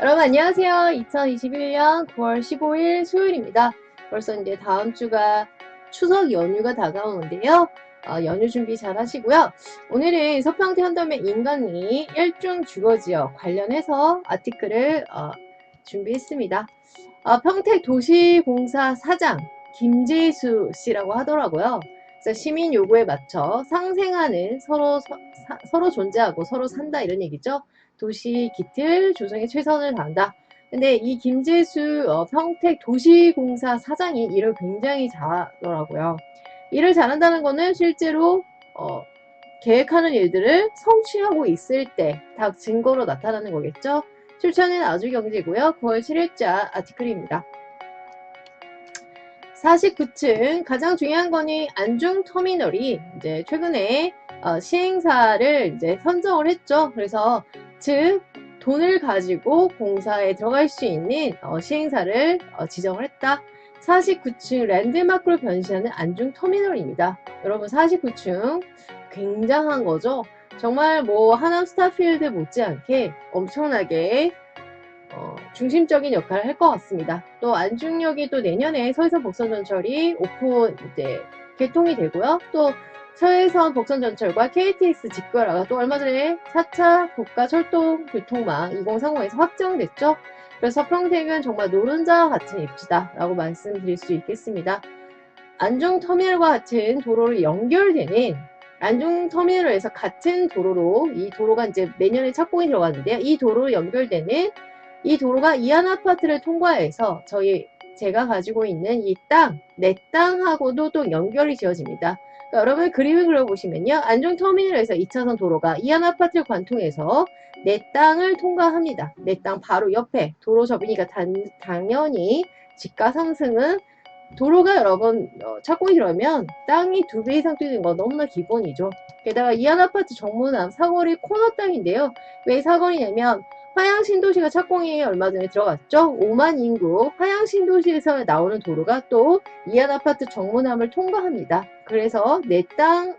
여러분 안녕하세요. 2021년 9월 15일 수요일입니다. 벌써 이제 다음 주가 추석 연휴가 다가오는데요. 어, 연휴 준비 잘 하시고요. 오늘은 서평대 현담의 인간이 일중 주거지역 관련해서 아티클을 어, 준비했습니다. 어, 평택 도시공사 사장 김재수 씨라고 하더라고요. 시민 요구에 맞춰 상생하는 서로 서, 사, 서로 존재하고 서로 산다 이런 얘기죠. 도시 기틀 조성에 최선을 다한다. 근데 이 김재수 어, 평택 도시공사 사장이 일을 굉장히 잘하더라고요. 일을 잘한다는 거는 실제로 어, 계획하는 일들을 성취하고 있을 때 다 증거로 나타나는 거겠죠. 출처는 아주경제고요. 9월 7일자 아티클입니다. 49층 가장 중요한 거니 안중 터미널이 이제 최근에 어, 시행사를 이제 선정을 했죠. 그래서 즉 돈을 가지고 공사에 들어갈 수 있는 어, 시행사를 어, 지정을 했다. 49층 랜드마크로 변신하는 안중 터미널입니다. 여러분 49층 굉장한 거죠. 정말 뭐 하남 스타필드 못지않게 엄청나게 어, 중심적인 역할을 할 것 같습니다. 또 안중역이 또 내년에 서해선 복선전철이 오픈 이제 개통이 되고요. 또 서해선 복선전철과 KTX 직거래가 또 얼마 전에 4차 국가 철도 교통망 2030에서 확정됐죠. 그래서 평택은 정말 노른자와 같은 입지다 라고 말씀드릴 수 있겠습니다. 안중터미널과 같은 도로를 연결되는 안중터미널에서 같은 도로로 이 도로가 이제 내년에 착공이 들어갔는데요. 이 도로로 연결되는 이 도로가 이안 아파트를 통과해서 저희 제가 가지고 있는 이 땅, 내 땅하고도 또 연결이 지어집니다. 그러니까 여러분 그림을 그려보시면요. 안중터미널에서 2차선 도로가 이안 아파트를 관통해서 내 땅을 통과합니다. 내 땅 바로 옆에 도로 접이니까 단, 당연히 집가 상승은 도로가 여러분 어, 착공이 들어오면 땅이 두 배 이상 뛰는 거 너무나 기본이죠. 게다가 이안 아파트 정문암 사거리 코너 땅인데요. 왜 사거리냐면 화양 신도시가 착공이 얼마 전에 들어갔죠. 5만 인구 화양 신도시에서 나오는 도로가 또 이안 아파트 정문암을 통과합니다. 그래서 내 땅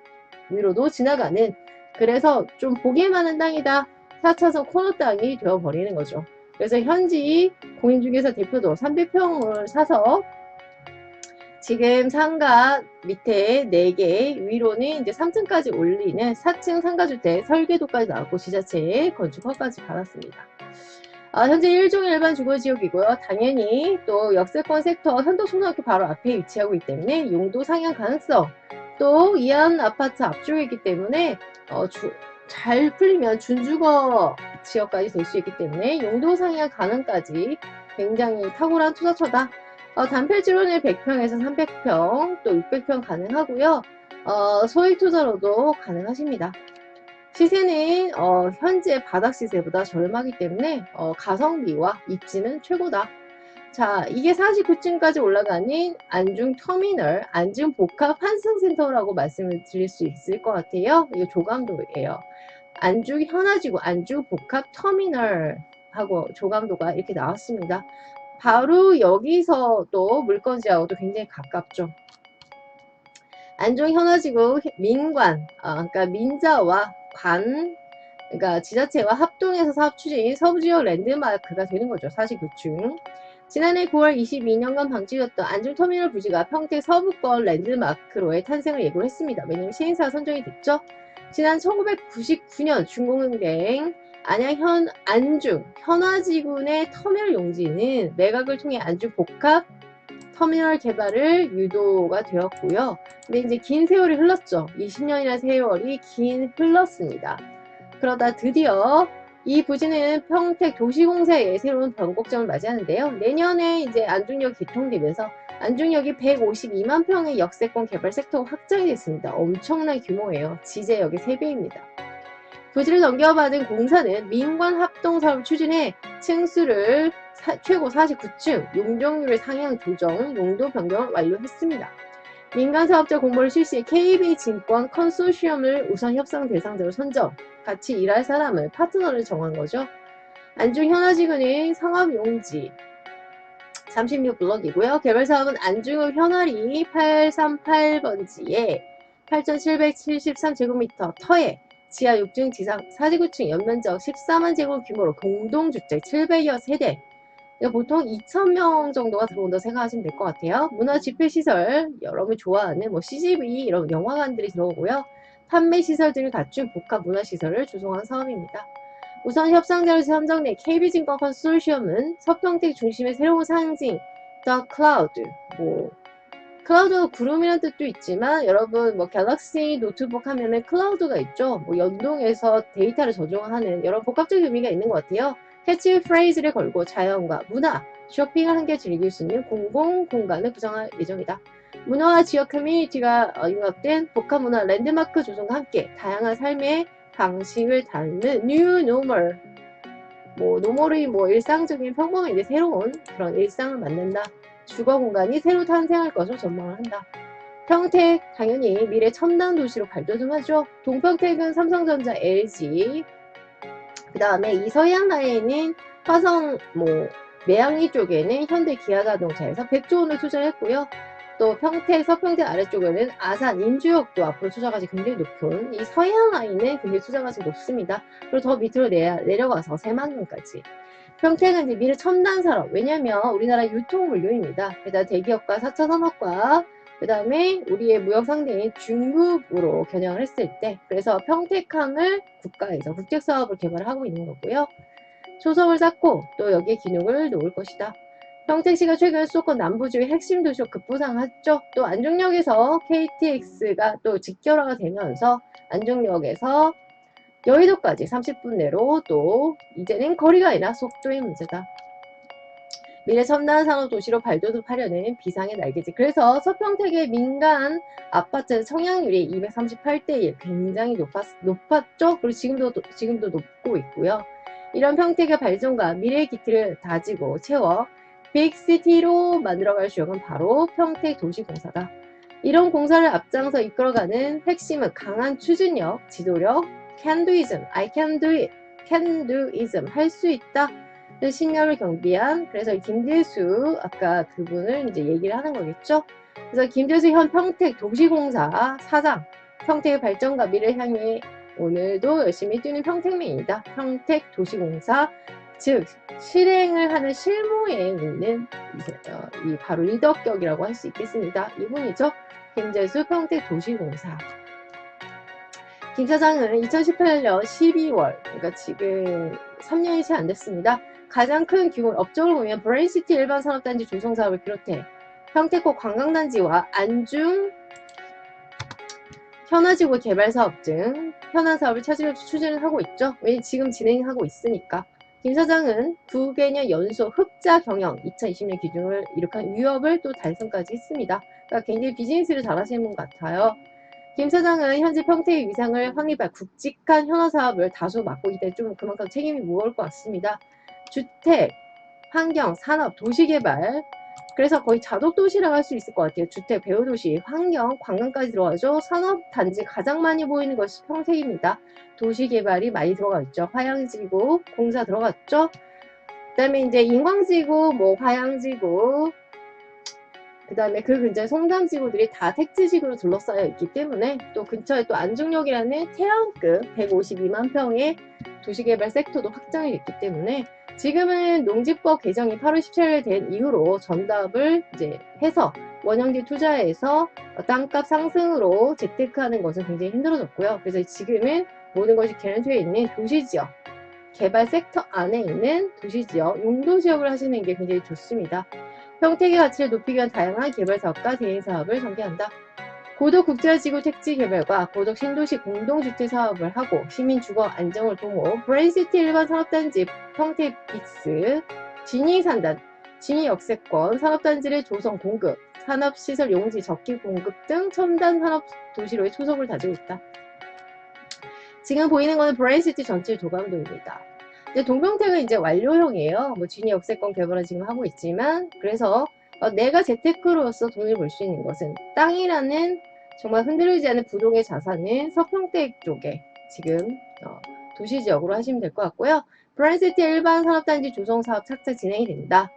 위로도 지나가는 그래서 좀 보기에 많은 땅이다. 4차선 코너 땅이 되어버리는 거죠. 그래서 현지 공인중개사 대표도 300평을 사서 지금 상가 밑에 4개, 위로는 이제 3층까지 올리는 4층 상가주택 설계도까지 나왔고 지자체 건축 허가까지 받았습니다. 아, 현재 1종 일반 주거지역이고요. 당연히 또 역세권 섹터 현도초등학교 바로 앞에 위치하고 있기 때문에 용도 상향 가능성 또 이안 아파트 앞쪽이기 때문에 어, 주, 잘 풀리면 준주거 지역까지 될 수 있기 때문에 용도 상향 가능까지 굉장히 탁월한 투자처다. 어, 단필지로는 100평에서 300평, 또 600평 가능하고요. 어, 소액 투자로도 가능하십니다. 시세는 어, 현재 바닥 시세보다 저렴하기 때문에 어, 가성비와 입지는 최고다. 자, 이게 49층까지 올라가는 안중 터미널, 안중 복합 환승센터라고 말씀을 드릴 수 있을 것 같아요. 이게 조감도예요. 안중 현아지구, 안중 복합 터미널 하고 조감도가 이렇게 나왔습니다. 바로 여기서 또 물건지하고도 굉장히 가깝죠. 안중 현아지구 민관, 아, 그러니까 민자와 관, 그러니까 지자체와 합동해서 사업 추진 서부지역 랜드마크가 되는 거죠. 49층. 지난해 9월 22년간 방치되었던 안중터미널 부지가 평택 서부권 랜드마크로의 탄생을 예고를 했습니다. 왜냐하면 시행사가 선정이 됐죠. 지난 1999년 중공은행 안양현 안중 현화지군의 터미널 용지는 매각을 통해 안중 복합 터미널 개발을 유도가 되었고요. 근데 이제 긴 세월이 흘렀죠. 20년이나 세월이 긴 흘렀습니다. 그러다 드디어 이 부지는 평택 도시공사의 새로운 변곡점을 맞이하는데요. 내년에 이제 안중역 개통되면서 안중역이 152만 평의 역세권 개발 섹터가 확장이 됐습니다. 엄청난 규모예요. 지제역의 3배입니다. 부지를 넘겨받은 공사는 민관 합동 사업을 추진해 층수를 사, 최고 49층, 용적률을 상향 조정, 용도 변경을 완료했습니다. 민간 사업자 공모를 실시해 KB증권 컨소시엄을 우선 협상 대상자로 선정, 같이 일할 사람을 파트너를 정한 거죠. 안중 현아지구는 상업용지 36블럭이고요. 개발 사업은 안중읍 현아리 838번지에 8,773제곱미터 터에 지하 6층, 지상 49층, 연면적 14만 제곱 규모로 공동주택 700여 세대. 보통 2,000명 정도가 들어온다 생각하시면 될 것 같아요. 문화 집회 시설, 여러분 좋아하는 뭐 CGV 이런 영화관들이 들어오고요. 판매 시설 등을 갖춘 복합 문화 시설을 조성한 사업입니다. 우선 협상자로 선정된 KB증권 컨소시엄은 서평택 중심의 새로운 상징, The Cloud, 뭐 클라우드가 구름이라는 뜻도 있지만 여러분 뭐 갤럭시 노트북 하면은 클라우드가 있죠. 뭐 연동해서 데이터를 저장하는 여러 복합적인 의미가 있는 것 같아요. 캐치 프레이즈를 걸고 자연과 문화, 쇼핑을 함께 즐길 수 있는 공공 공간을 구성할 예정이다. 문화와 지역 커뮤니티가 어, 융합된 복합 문화 랜드마크 조성과 함께 다양한 삶의 방식을 닮는 뉴 노멀 뭐 노멀이 뭐 일상적인 평범한 이제 새로운 그런 일상을 만든다. 주거 공간이 새로 탄생할 것을 전망을 한다. 평택 당연히 미래 첨단 도시로 발돋움하죠. 동평택은 삼성전자, LG 그 다음에 이 서해안 라인은 화성 뭐 매양리 쪽에는 현대 기아자동차에서 100조 원을 투자했고요. 또 평택 서평택 아래쪽에는 아산 인주역도 앞으로 투자 가치 굉장히 높은 이 서해안 라인은 굉장히 투자 가치 높습니다. 그리고 더 밑으로 내, 내려가서 새만금까지. 평택은 이제 미래 첨단 산업. 왜냐면 우리나라 유통 물류입니다. 그다음 대기업과 4차 산업과 그 다음에 우리의 무역 상대인 중국으로 겨냥을 했을 때 그래서 평택항을 국가에서 국제사업을 개발하고 있는 거고요. 초석을 쌓고 또 여기에 기능을 놓을 것이다. 평택시가 최근 수도권 남부지의 핵심 도시로 급부상했죠. 또 안중역에서 KTX가 또 직결화가 되면서 안중역에서 여의도까지 30분 내로 또 이제는 거리가 아니라 속도의 문제다. 미래 첨단 산업 도시로 발돋움하려는 비상의 날개지. 그래서 서평택의 민간 아파트 청약률이 238대 1 굉장히 높았, 높았죠. 그리고 지금도 지금도 높고 있고요. 이런 평택의 발전과 미래의 기틀을 다지고 채워 빅시티로 만들어갈 주역은 바로 평택 도시공사다. 이런 공사를 앞장서 이끌어가는 핵심은 강한 추진력, 지도력, can-doism, I can do it, can-doism, 할 수 있다. 신념을 경비한 그래서 김재수 아까 그분을 이제 얘기를 하는 거겠죠. 그래서 김재수 현 평택 도시공사 사장 평택의 발전과 미래를 향해 오늘도 열심히 뛰는 평택맨이다. 평택 도시공사 즉 실행을 하는 실무에 있는 이 바로 리더격이라고 할 수 있겠습니다. 이분이죠. 김재수 평택 도시공사. 김 사장은 2018년 12월, 그러니까 지금 3년이 채 안 됐습니다. 가장 큰 규모 업종을 보면 브레인시티 일반 산업단지 조성 사업을 비롯해 평택호 관광단지와 안중 현아지구 개발 사업 등 현안 사업을 차질로 추진을 하고 있죠. 왜 지금 진행하고 있으니까. 김 사장은 두 개년 연속 흑자 경영 2020년 기준을 이룩한 위협을 또 달성까지 했습니다. 그러니까 굉장히 비즈니스를 잘하시는 분 같아요. 김 사장은 현재 평택의 위상을 확립할 굵직한 현안 사업을 다수 맡고 때문에 좀 그만큼 책임이 무거울 것 같습니다. 주택, 환경, 산업, 도시개발 그래서 거의 자독도시라고 할 수 있을 것 같아요. 주택, 배후도시, 환경, 관광까지 들어가죠. 산업단지 가장 많이 보이는 것이 평택입니다. 도시개발이 많이 들어가 있죠. 화양지구, 공사 들어갔죠. 그 다음에 이제 인광지구, 뭐 화양지구, 그 다음에 그 근처에 송담지구들이 다 택지지구로 둘러싸여 있기 때문에 또 근처에 또 안중역이라는 태양급 152만 평의 도시개발 섹터도 확장이 됐기 때문에 지금은 농지법 개정이 8월 17일 된 이후로 전답을 이제 해서 원형지 투자해서 땅값 상승으로 재테크하는 것은 굉장히 힘들어졌고요. 그래서 지금은 모든 것이 개런티에 있는 도시지역, 개발 섹터 안에 있는 도시지역, 용도지역을 하시는 게 굉장히 좋습니다. 평택의 가치를 높이기 위한 다양한 개발 사업과 대행 사업을 전개한다. 고덕 국제지구 택지 개발과 고덕 신도시 공동주택 사업을 하고 시민 주거 안정을 도모 브레인시티 일반 산업단지 평택 빅스 진이 산단 진이 역세권 산업단지를 조성 공급 산업시설 용지 적기 공급 등 첨단 산업 도시로의 초석을 다지고 있다. 지금 보이는 것은 브레인시티 전체 조감도입니다. 이제 동평택은 이제 완료형이에요. 뭐 진이 역세권 개발을 지금 하고 있지만 그래서 어, 내가 재테크로서 돈을 벌 수 있는 것은 땅이라는 정말 흔들리지 않는 부동의 자산은 서평택 쪽에 지금 어, 도시 지역으로 하시면 될 것 같고요. 브랜시티 일반 산업단지 조성 사업 착착 진행이 된다.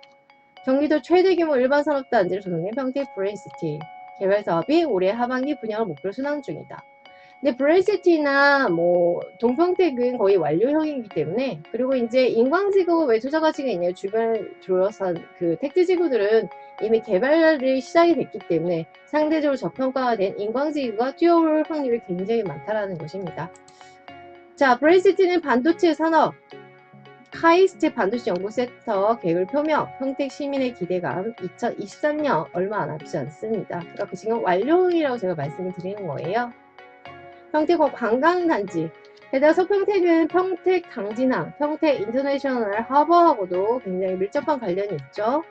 경기도 최대 규모 일반 산업단지를 조성한 평택 브랜시티 개발 사업이 올해 하반기 분양을 목표로 순항 중이다. 근데 브레이시티나 뭐 동평택은 거의 완료형이기 때문에 그리고 이제 인광지구 왜 투자 가치가 있냐요 주변 둘러싼 그 택지 지구들은 이미 개발이 시작이 됐기 때문에 상대적으로 저평가가 된 인광지구가 뛰어올 확률이 굉장히 많다라는 것입니다. 자, 브레이시티는 반도체 산업 카이스트 반도체 연구센터 계획을 표명, 평택 시민의 기대감 2023년 얼마 안 앞지 않습니다. 그러니까 지금 완료이라고 제가 말씀을 드리는 거예요. 평택호 관광단지. 게다가 서평택은 평택 당진항, 평택 인터내셔널 하버하고도 굉장히 밀접한 관련이 있죠.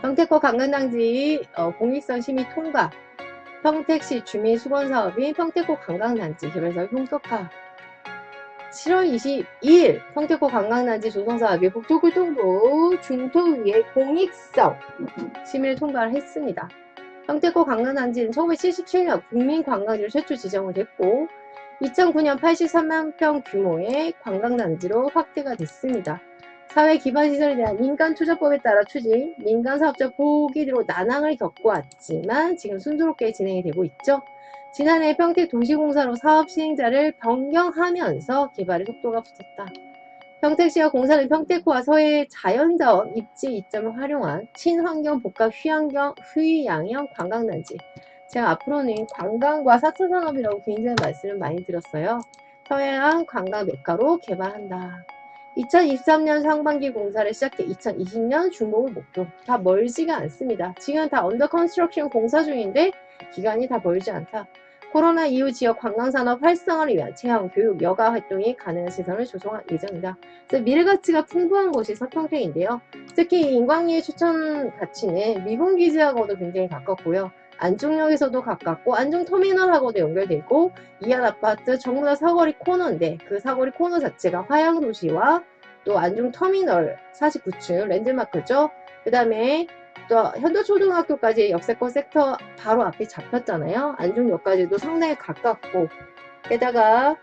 평택호 관광단지 어, 공익성 심의 통과, 평택시 주민 수건 사업인 평택호 관광단지 개발사업 본격화. 7월 22일 평택호 관광단지 조성사업이 국토교통부 중토위의 공익성 심의를 통과를 했습니다. 평택호 관광단지는 1977년 국민관광지로 최초 지정을 됐고 2009년 83만 평 규모의 관광단지로 확대가 됐습니다. 사회 기반 시설에 대한 민간 투자법에 따라 추진, 민간 사업자 보기로 난항을 겪어왔지만 지금 순조롭게 진행이 되고 있죠. 지난해 평택 도시공사로 사업 시행자를 변경하면서 개발의 속도가 붙었다. 평택시와 공사는 평택호와 서해 자연자원 입지 이점을 활용한 친환경 복합 휴양경, 휴양형 관광단지. 제가 앞으로는 관광과 4차 산업이라고 굉장히 말씀을 많이 드렸어요. 서해안 관광 메카로 개발한다. 2023년 상반기 공사를 시작해 2020년 중복을 목표. 다 멀지가 않습니다. 지금 다 언더 컨스트럭션 공사 중인데 기간이 다 멀지 않다. 코로나 이후 지역 관광산업 활성화를 위한 체험, 교육, 여가 활동이 가능한 시설을 조성할 예정이다. 그래서 미래 가치가 풍부한 곳이 서평택인데요. 특히 인광리의 추천 가치는 미군기지하고도 굉장히 가깝고요. 안중역에서도 가깝고 안중터미널하고도 연결되고 이안 아파트 전부 다 사거리 코너인데 그 사거리 코너 자체가 화양도시와 또 안중터미널 49층 랜드마크죠. 그 다음에 또 현도초등학교까지 역세권 섹터 바로 앞에 잡혔잖아요. 안중역까지도 상당히 가깝고 게다가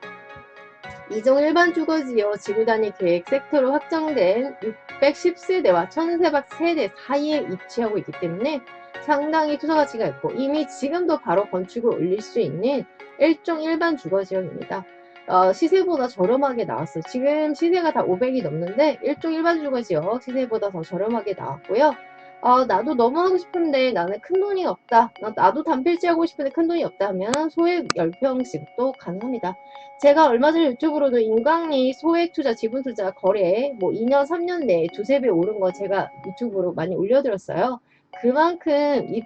이종 일반 주거지역 지구단위 계획 섹터로 확정된 610세대와 1000세대 사이에 위치하고 있기 때문에 상당히 투자 가치가 있고 이미 지금도 바로 건축을 올릴 수 있는 일종 일반 주거지역입니다. 어, 시세보다 저렴하게 나왔어요. 지금 시세가 다 500이 넘는데 일종 일반 주거지역 시세보다 더 저렴하게 나왔고요. 어, 나도 너무 하고 싶은데 나는 큰 돈이 없다. 나, 나도 단필지 하고 싶은데 큰 돈이 없다 하면 소액 10평씩도 가능합니다. 제가 얼마 전에 유튜브로도 인광리 소액 투자, 지분 투자 거래 뭐 2년, 3년 내에 두세 배 오른 거 제가 유튜브로 많이 올려드렸어요. 그만큼 이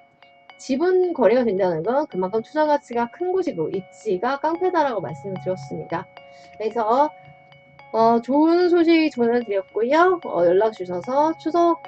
지분 거래가 된다는 건 그만큼 투자 가치가 큰 곳이고 입지가 깡패다라고 말씀을 드렸습니다. 그래서 어, 좋은 소식 전해드렸고요. 어, 연락 주셔서 추석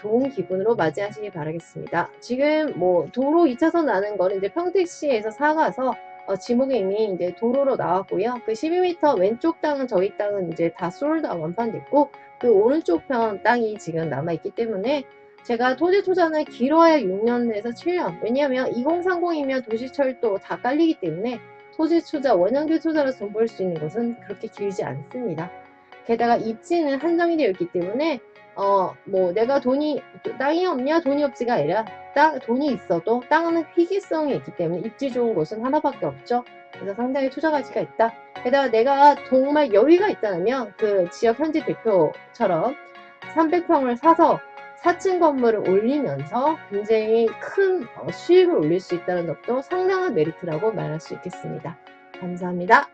좋은 기분으로 맞이하시길 바라겠습니다. 지금 뭐 도로 2차선 나는 거는 이제 평택시에서 사가서 어, 지목이 이미 이제 도로로 나왔고요. 그 12m 왼쪽 땅은 저희 땅은 이제 다 솔다 완판됐고 그 오른쪽 편 땅이 지금 남아 있기 때문에 제가 토지 투자는 길어야 6년에서 7년. 왜냐하면 2030이면 도시철도 다 깔리기 때문에 토지 투자, 원형기 투자로 돈 벌 수 있는 것은 그렇게 길지 않습니다. 게다가 입지는 한정이 되어 있기 때문에 어, 뭐, 내가 돈이, 땅이 없냐? 돈이 없지가 아니라, 땅, 돈이 있어도 땅은 희귀성이 있기 때문에 입지 좋은 곳은 하나밖에 없죠. 그래서 상당히 투자 가치가 있다. 게다가 내가 정말 여유가 있다면, 그 지역 현지 대표처럼 300평을 사서 4층 건물을 올리면서 굉장히 큰 어, 수익을 올릴 수 있다는 것도 상당한 메리트라고 말할 수 있겠습니다. 감사합니다.